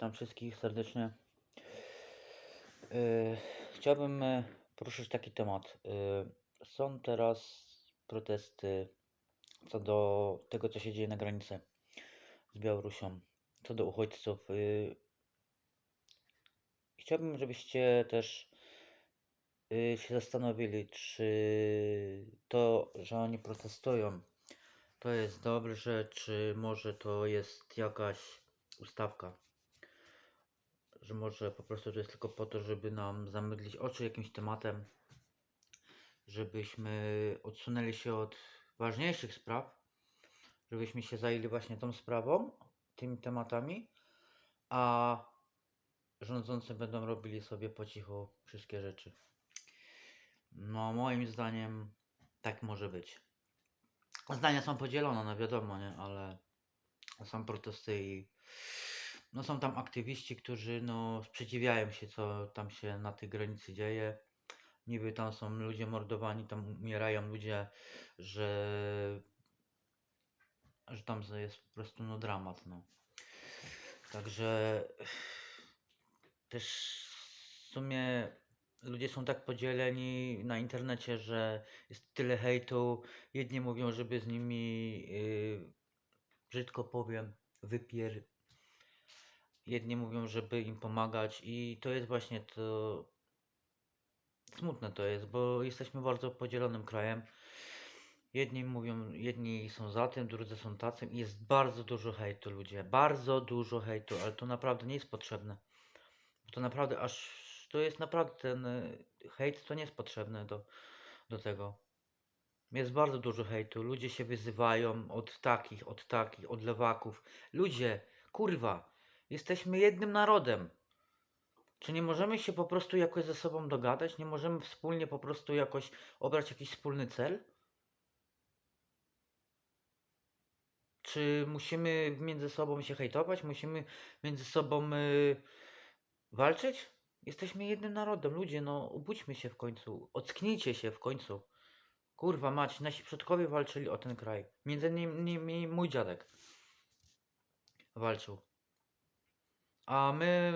witam wszystkich serdecznie. Yy, chciałbym e, poruszyć taki temat. Yy, są teraz protesty co do tego, co się dzieje na granicy z Białorusią, co do uchodźców. Chciałbym, żebyście też się zastanowili, czy to, że oni protestują, to jest dobrze, czy może to jest jakaś ustawka. Że może po prostu to jest tylko po to, żeby nam zamydlić oczy jakimś tematem, żebyśmy odsunęli się od ważniejszych spraw, żebyśmy się zajęli właśnie tą sprawą, tymi tematami, a rządzący będą robili sobie po cichu wszystkie rzeczy. No, moim zdaniem tak może być. Zdania są podzielone, no wiadomo, nie, ale są protesty i no są tam aktywiści, którzy no sprzeciwiają się, co tam się na tej granicy dzieje. Niby tam są ludzie mordowani, tam umierają ludzie, że, że tam jest po prostu no dramat, no. Także też w sumie ludzie są tak podzieleni na internecie, że jest tyle hejtu. Jedni mówią, żeby z nimi, yy, brzydko powiem, wypier... Jedni mówią, żeby im pomagać i to jest właśnie to... Smutne to jest, bo jesteśmy bardzo podzielonym krajem. Jedni mówią, jedni są za tym, drudzy są tacy i jest bardzo dużo hejtu ludzie, bardzo dużo hejtu, ale to naprawdę nie jest potrzebne. To naprawdę aż to jest naprawdę ten y, hejt to nie jest potrzebne do, do tego. Jest bardzo dużo hejtu. Ludzie się wyzywają od takich, od takich, od lewaków. Ludzie, kurwa, jesteśmy jednym narodem. Czy nie możemy się po prostu jakoś ze sobą dogadać? Nie możemy wspólnie po prostu jakoś obrać jakiś wspólny cel? Czy musimy między sobą się hejtować? Musimy między sobą y, walczyć? Jesteśmy jednym narodem, ludzie, no obudźmy się w końcu, ocknijcie się w końcu. Kurwa mać, nasi przodkowie walczyli o ten kraj. Między innymi mój dziadek walczył. A my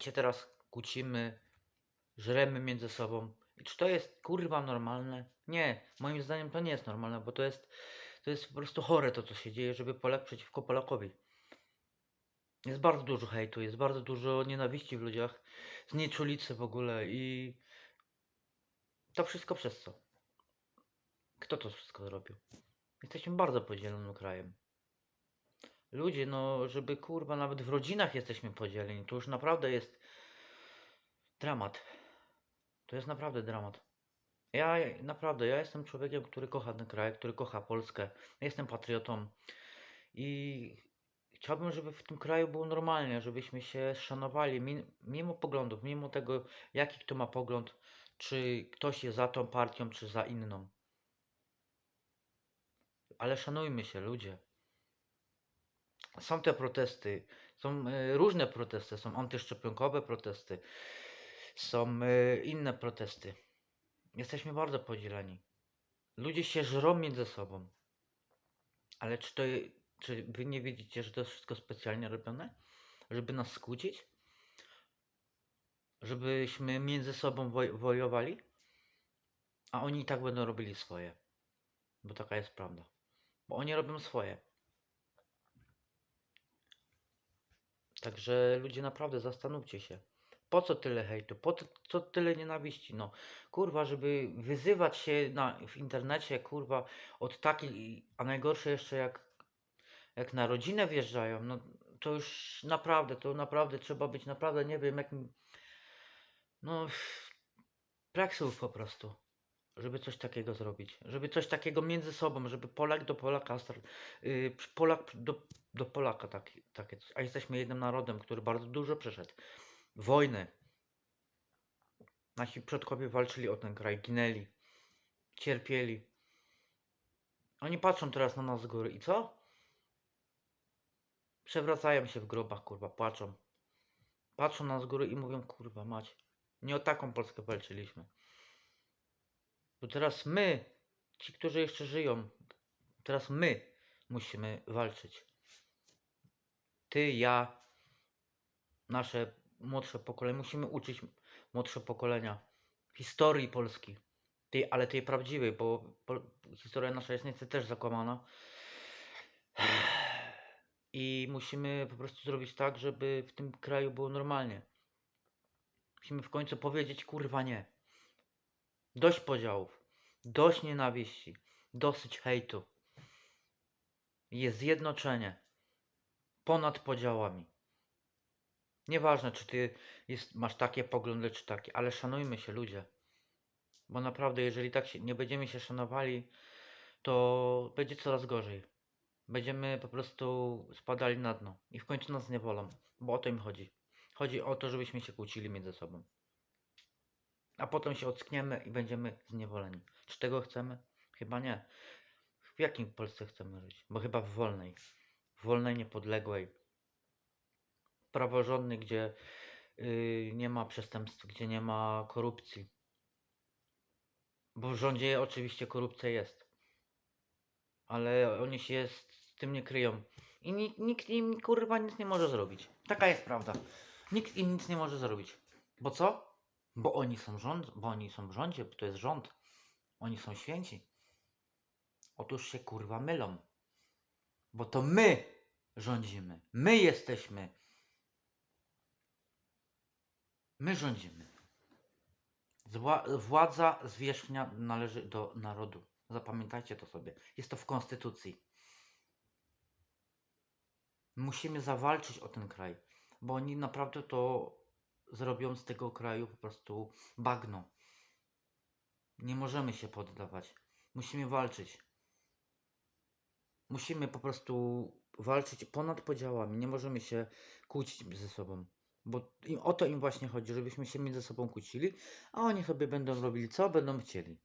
się teraz kłócimy, żremy między sobą. I czy to jest kurwa normalne? Nie, moim zdaniem to nie jest normalne, bo to jest, to jest po prostu chore to, co się dzieje, żeby Polak przeciwko Polakowi. Jest bardzo dużo hejtu, jest bardzo dużo nienawiści w ludziach, znieczulicy w ogóle i to wszystko przez co? Kto to wszystko zrobił? Jesteśmy bardzo podzielonym krajem. Ludzie, no, żeby kurwa, nawet w rodzinach jesteśmy podzieleni, to już naprawdę jest dramat. To jest naprawdę dramat. Ja naprawdę, ja jestem człowiekiem, który kocha ten kraj, który kocha Polskę. Jestem patriotą i Chciałbym, żeby w tym kraju było normalnie, żebyśmy się szanowali mimo poglądów, mimo tego, jaki kto ma pogląd, czy ktoś jest za tą partią, czy za inną. Ale szanujmy się, ludzie. Są te protesty, są e, różne protesty, są antyszczepionkowe protesty, są e, inne protesty. Jesteśmy bardzo podzieleni. Ludzie się żrą między sobą. Ale czy to czy wy nie widzicie, że to jest wszystko specjalnie robione? Żeby nas skłócić? Żebyśmy między sobą woj wojowali? A oni i tak będą robili swoje. Bo taka jest prawda. Bo oni robią swoje. Także ludzie naprawdę zastanówcie się. Po co tyle hejtu? Po co tyle nienawiści? No, kurwa, żeby wyzywać się na, w internecie, kurwa, od takich, a najgorsze jeszcze jak jak na rodzinę wjeżdżają, no to już naprawdę, to naprawdę trzeba być naprawdę, nie wiem, jakim, no, brak słów po prostu, żeby coś takiego zrobić, żeby coś takiego między sobą, żeby Polak do Polaka, Polak do, do Polaka, tak, takie coś. a jesteśmy jednym narodem, który bardzo dużo przeszedł, wojny, nasi przodkowie walczyli o ten kraj, ginęli, cierpieli, oni patrzą teraz na nas z góry i co? Przewracają się w grobach, kurwa, płaczą. Patrzą na z góry i mówią, kurwa, mać. Nie o taką Polskę walczyliśmy. Bo teraz my, ci, którzy jeszcze żyją, teraz my musimy walczyć. Ty, ja, nasze młodsze pokolenie, musimy uczyć młodsze pokolenia historii Polski. Tej, ale tej prawdziwej, bo po, historia nasza jest niestety też zakłamana. I musimy po prostu zrobić tak, żeby w tym kraju było normalnie. Musimy w końcu powiedzieć kurwa nie. Dość podziałów, dość nienawiści, dosyć hejtu. Jest zjednoczenie ponad podziałami. Nieważne, czy ty jest, masz takie poglądy, czy takie, ale szanujmy się ludzie. Bo naprawdę, jeżeli tak się, nie będziemy się szanowali, to będzie coraz gorzej. Będziemy po prostu spadali na dno i w końcu nas nie wolą, bo o to im chodzi. Chodzi o to, żebyśmy się kłócili między sobą. A potem się ockniemy i będziemy zniewoleni. Czy tego chcemy? Chyba nie. W jakim Polsce chcemy żyć? Bo chyba w wolnej. Wolnej, niepodległej. Praworządnej, gdzie yy, nie ma przestępstw, gdzie nie ma korupcji. Bo w rządzie oczywiście korupcja jest. Ale oni się z tym nie kryją. I nikt, nikt im kurwa nic nie może zrobić. Taka jest prawda. Nikt im nic nie może zrobić. Bo co? Bo oni są rząd, bo oni są w rządzie, bo to jest rząd. Oni są święci. Otóż się kurwa mylą. Bo to my rządzimy. My jesteśmy. My rządzimy. Władza zwierzchnia należy do narodu. Zapamiętajcie to sobie. Jest to w konstytucji. Musimy zawalczyć o ten kraj, bo oni naprawdę to zrobią z tego kraju po prostu bagno. Nie możemy się poddawać. Musimy walczyć. Musimy po prostu walczyć ponad podziałami. Nie możemy się kłócić ze sobą. Bo im, o to im właśnie chodzi, żebyśmy się między sobą kłócili, a oni sobie będą robili co będą chcieli.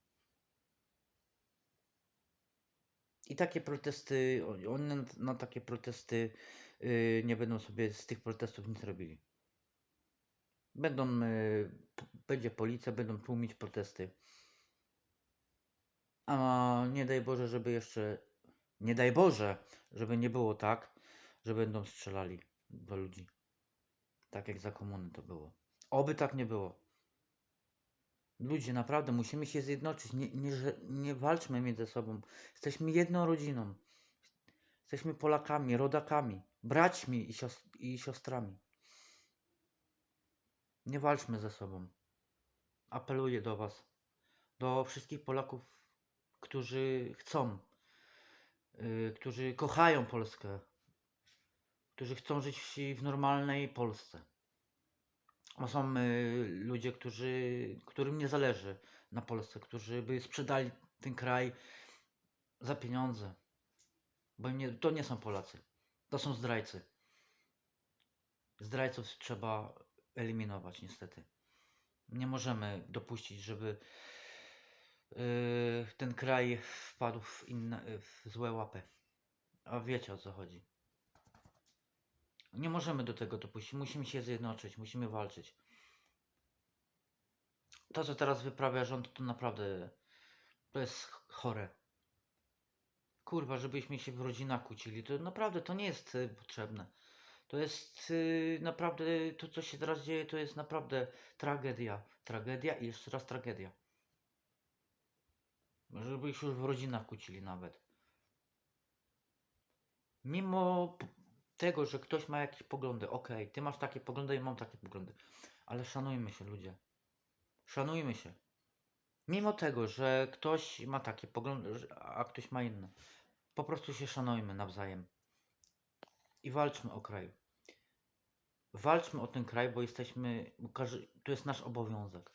I takie protesty, oni na, na takie protesty yy, nie będą sobie z tych protestów nic robili. Będą, yy, będzie policja, będą tłumić protesty. A nie daj Boże, żeby jeszcze, nie daj Boże, żeby nie było tak, że będą strzelali do ludzi. Tak jak za komuny to było. Oby tak nie było. Ludzie, naprawdę musimy się zjednoczyć. Nie, nie, nie walczmy między sobą. Jesteśmy jedną rodziną. Jesteśmy Polakami, rodakami, braćmi i, i siostrami. Nie walczmy ze sobą. Apeluję do Was, do wszystkich Polaków, którzy chcą, którzy kochają Polskę, którzy chcą żyć w, w normalnej Polsce. Bo są y, ludzie, którzy, którym nie zależy na Polsce, którzy by sprzedali ten kraj za pieniądze. Bo nie, to nie są Polacy. To są zdrajcy. Zdrajców trzeba eliminować, niestety. Nie możemy dopuścić, żeby y, ten kraj wpadł w, inne, w złe łapy. A wiecie o co chodzi. Nie możemy do tego dopuścić. Musimy się zjednoczyć, musimy walczyć. To, co teraz wyprawia rząd, to naprawdę to jest chore. Kurwa, żebyśmy się w rodzinach kłócili, to naprawdę to nie jest y, potrzebne. To jest y, naprawdę, to co się teraz dzieje, to jest naprawdę tragedia. Tragedia i jeszcze raz tragedia. Żeby się już w rodzinach kłócili nawet. Mimo tego, że ktoś ma jakieś poglądy, okej, ty masz takie poglądy, ja mam takie poglądy, ale szanujmy się ludzie. Szanujmy się. Mimo tego, że ktoś ma takie poglądy, a ktoś ma inne. Po prostu się szanujmy nawzajem. I walczmy o kraj. Walczmy o ten kraj, bo jesteśmy, to jest nasz obowiązek.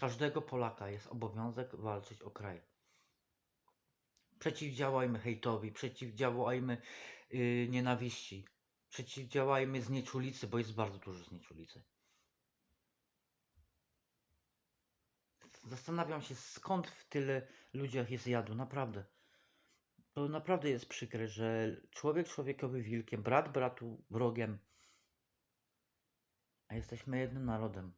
Każdego Polaka jest obowiązek walczyć o kraj. Przeciwdziałajmy hejtowi, przeciwdziałajmy yy, nienawiści, przeciwdziałajmy znieczulicy, bo jest bardzo dużo znieczulicy. Zastanawiam się, skąd w tyle ludziach jest jadu, naprawdę. To naprawdę jest przykre, że człowiek człowiekowy wilkiem, brat bratu wrogiem, a jesteśmy jednym narodem,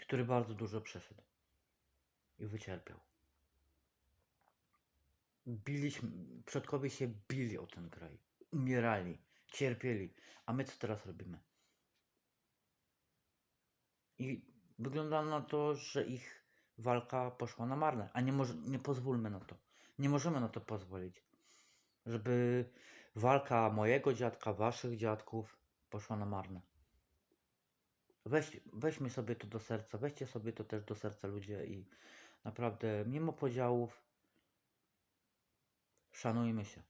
który bardzo dużo przeszedł i wycierpiał. Biliśmy, przodkowie się bili o ten kraj, umierali, cierpieli, a my co teraz robimy? I wygląda na to, że ich walka poszła na marne, a nie, może, nie pozwólmy na to. Nie możemy na to pozwolić, żeby walka mojego dziadka, waszych dziadków poszła na marne. Weź, weźmy sobie to do serca, weźcie sobie to też do serca ludzie i naprawdę mimo podziałów szanujmy się.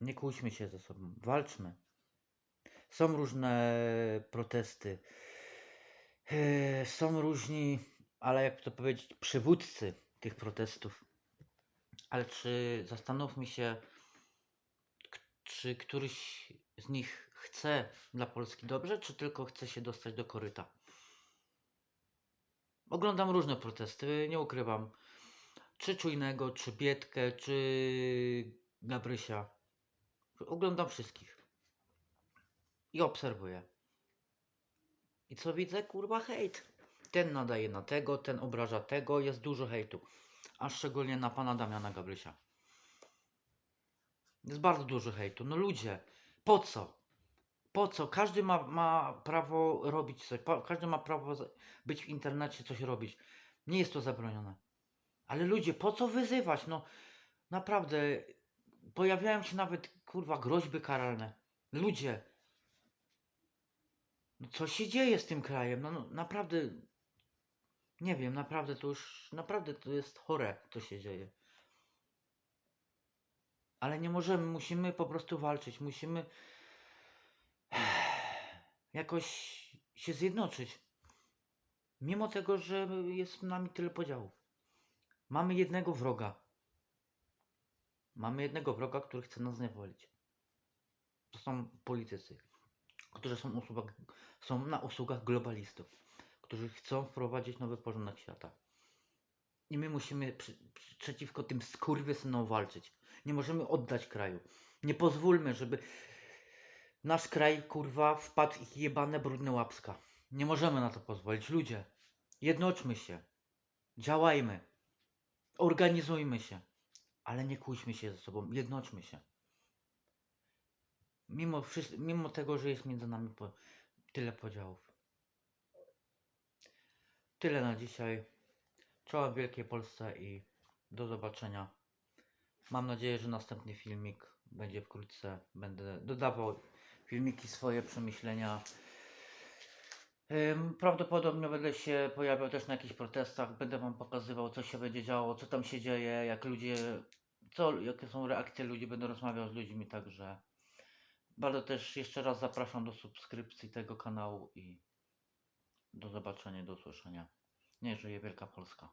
Nie kłóćmy się ze sobą, walczmy. Są różne protesty, yy, są różni, ale jak to powiedzieć, przywódcy tych protestów. Ale czy zastanówmy się, czy któryś z nich chce dla Polski dobrze, czy tylko chce się dostać do koryta? Oglądam różne protesty, nie ukrywam. Czy Czujnego, czy Biedkę, czy Gabrysia. Oglądam wszystkich. I obserwuję. I co widzę? Kurwa hejt. Ten nadaje na tego, ten obraża tego, jest dużo hejtu. A szczególnie na pana Damiana Gabrysia. Jest bardzo dużo hejtu. No ludzie, po co? Po co? Każdy ma, ma prawo robić coś. Każdy ma prawo być w internecie, coś robić. Nie jest to zabronione. Ale ludzie, po co wyzywać? No naprawdę, pojawiają się nawet kurwa groźby karalne. Ludzie, no co się dzieje z tym krajem? No, no naprawdę, nie wiem, naprawdę to już, naprawdę to jest chore, co się dzieje. Ale nie możemy, musimy po prostu walczyć, musimy jakoś się zjednoczyć. Mimo tego, że jest nami tyle podziałów. Mamy jednego wroga. Mamy jednego wroga, który chce nas zniewolić. To są politycy, którzy są, są na usługach globalistów, którzy chcą wprowadzić nowy porządek świata. I my musimy przy, przy, przeciwko tym skurwysynom walczyć. Nie możemy oddać kraju. Nie pozwólmy, żeby nasz kraj, kurwa, wpadł w ich jebane brudne łapska. Nie możemy na to pozwolić. Ludzie, jednoczmy się. Działajmy. Organizujmy się. Ale nie kłóćmy się ze sobą. Jednoczmy się. Mimo, mimo tego, że jest między nami po- tyle podziałów. Tyle na dzisiaj. Czoła Wielkiej Polsce i do zobaczenia. Mam nadzieję, że następny filmik będzie wkrótce. Będę dodawał filmiki, swoje przemyślenia. Prawdopodobnie będę się pojawiał też na jakichś protestach. Będę Wam pokazywał, co się będzie działo, co tam się dzieje, jak ludzie, co, jakie są reakcje ludzi. Będę rozmawiał z ludźmi, także bardzo też jeszcze raz zapraszam do subskrypcji tego kanału i do zobaczenia, do usłyszenia. Nie żyje Wielka Polska.